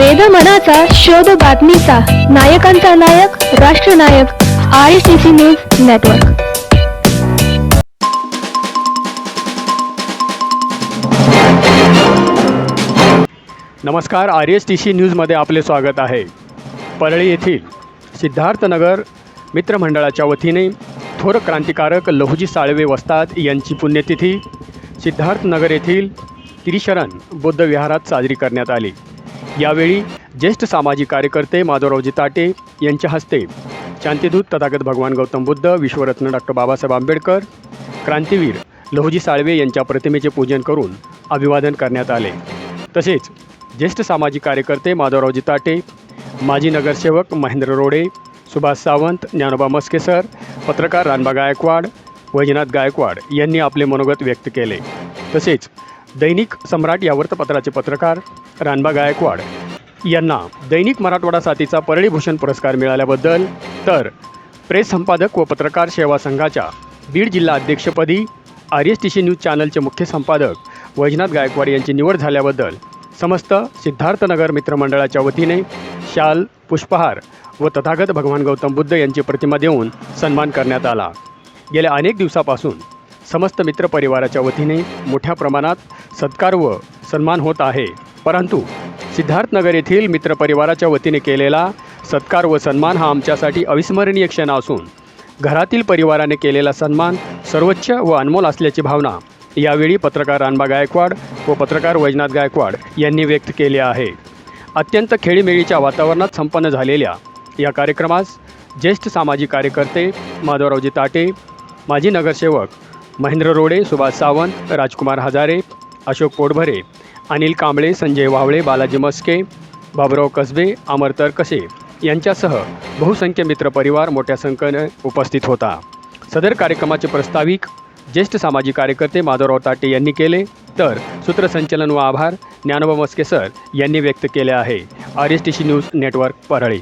वेद मनाचा शोध बातमीचा. नायकांचा नायक राष्ट्रनायक I C C news network नमस्कार आर एस टी सी न्यूजमध्ये आपले स्वागत आहे. परळी येथील सिद्धार्थनगर मित्रमंडळाच्या वतीने थोर क्रांतिकारक लहुजी साळवे वस्ताद यांची पुण्यतिथी सिद्धार्थनगर येथील त्रिशरण बुद्ध विहारात साजरी करण्यात आली. यावेळी ज्येष्ठ सामाजिक कार्यकर्ते माधवरावजी ताटे यांच्या हस्ते शांतिदूत तथागत भगवान गौतम बुद्ध विश्वरत्न डॉक्टर बाबासाहेब आंबेडकर क्रांतीवीर लहुजी साळवे यांच्या प्रतिमेचे पूजन करून अभिवादन करण्यात आले. तसेच ज्येष्ठ सामाजिक कार्यकर्ते माधवरावजी ताटे माजी नगरसेवक महेंद्र रोडे सुभाष सावंत ज्ञानोबा मस्के सर पत्रकार रानबा गायकवाड वैजनाथ गायकवाड यांनी आपले मनोगत व्यक्त केले. तसेच दैनिक सम्राट या वृत्तपत्राचे पत्रकार रानबा गायकवाड यांना दैनिक मराठवाडा साथीचा परळीभूषण पुरस्कार मिळाल्याबद्दल तर प्रेस संपादक व पत्रकार सेवा संघाच्या बीड जिल्हा अध्यक्षपदी R S T C news चॅनलचे मुख्य संपादक वैजनाथ गायकवाड यांची निवड झाल्याबद्दल समस्त सिद्धार्थनगर मित्रमंडळाच्या वतीने शाल पुष्पहार व तथागत भगवान गौतम बुद्ध यांची प्रतिमा देऊन सन्मान करण्यात आला. गेल्या अनेक दिवसापासून समस्त मित्रपरिवाराच्या वतीने मोठ्या प्रमाणात सत्कार व सन्मान होत आहे. परंतु सिद्धार्थनगर येथील मित्रपरिवाराच्या वतीने केलेला सत्कार व सन्मान हा आमच्यासाठी अविस्मरणीय क्षण असून घरातील परिवाराने केलेला सन्मान सर्वोच्च व अनमोल असल्याची भावना यावेळी पत्रकार रानबा गायकवाड व पत्रकार वैजनाथ गायकवाड यांनी व्यक्त केली आहे. अत्यंत खेळीमेळीच्या वातावरणात संपन्न झालेल्या या कार्यक्रमास ज्येष्ठ सामाजिक कार्यकर्ते माधवरावजी ताटे माजी नगरसेवक महेंद्र रोडे सुभाष सावंत राजकुमार हजारे अशोक पोटभरे अनिल कांबळे संजय वावळे बालाजी मस्के बाबुराव कसबे अमर तरकसे यांच्यासह बहुसंख्य मित्रपरिवार मोठ्या संख्येने उपस्थित होता. सदर कार्यक्रमाचे प्रस्ताविक ज्येष्ठ सामाजिक कार्यकर्ते माधवराव ताटे यांनी केले. तर सूत्रसंचलन व आभार ज्ञानोबा मस्के सर यांनी व्यक्त केले आहे. R S T C news network Parli.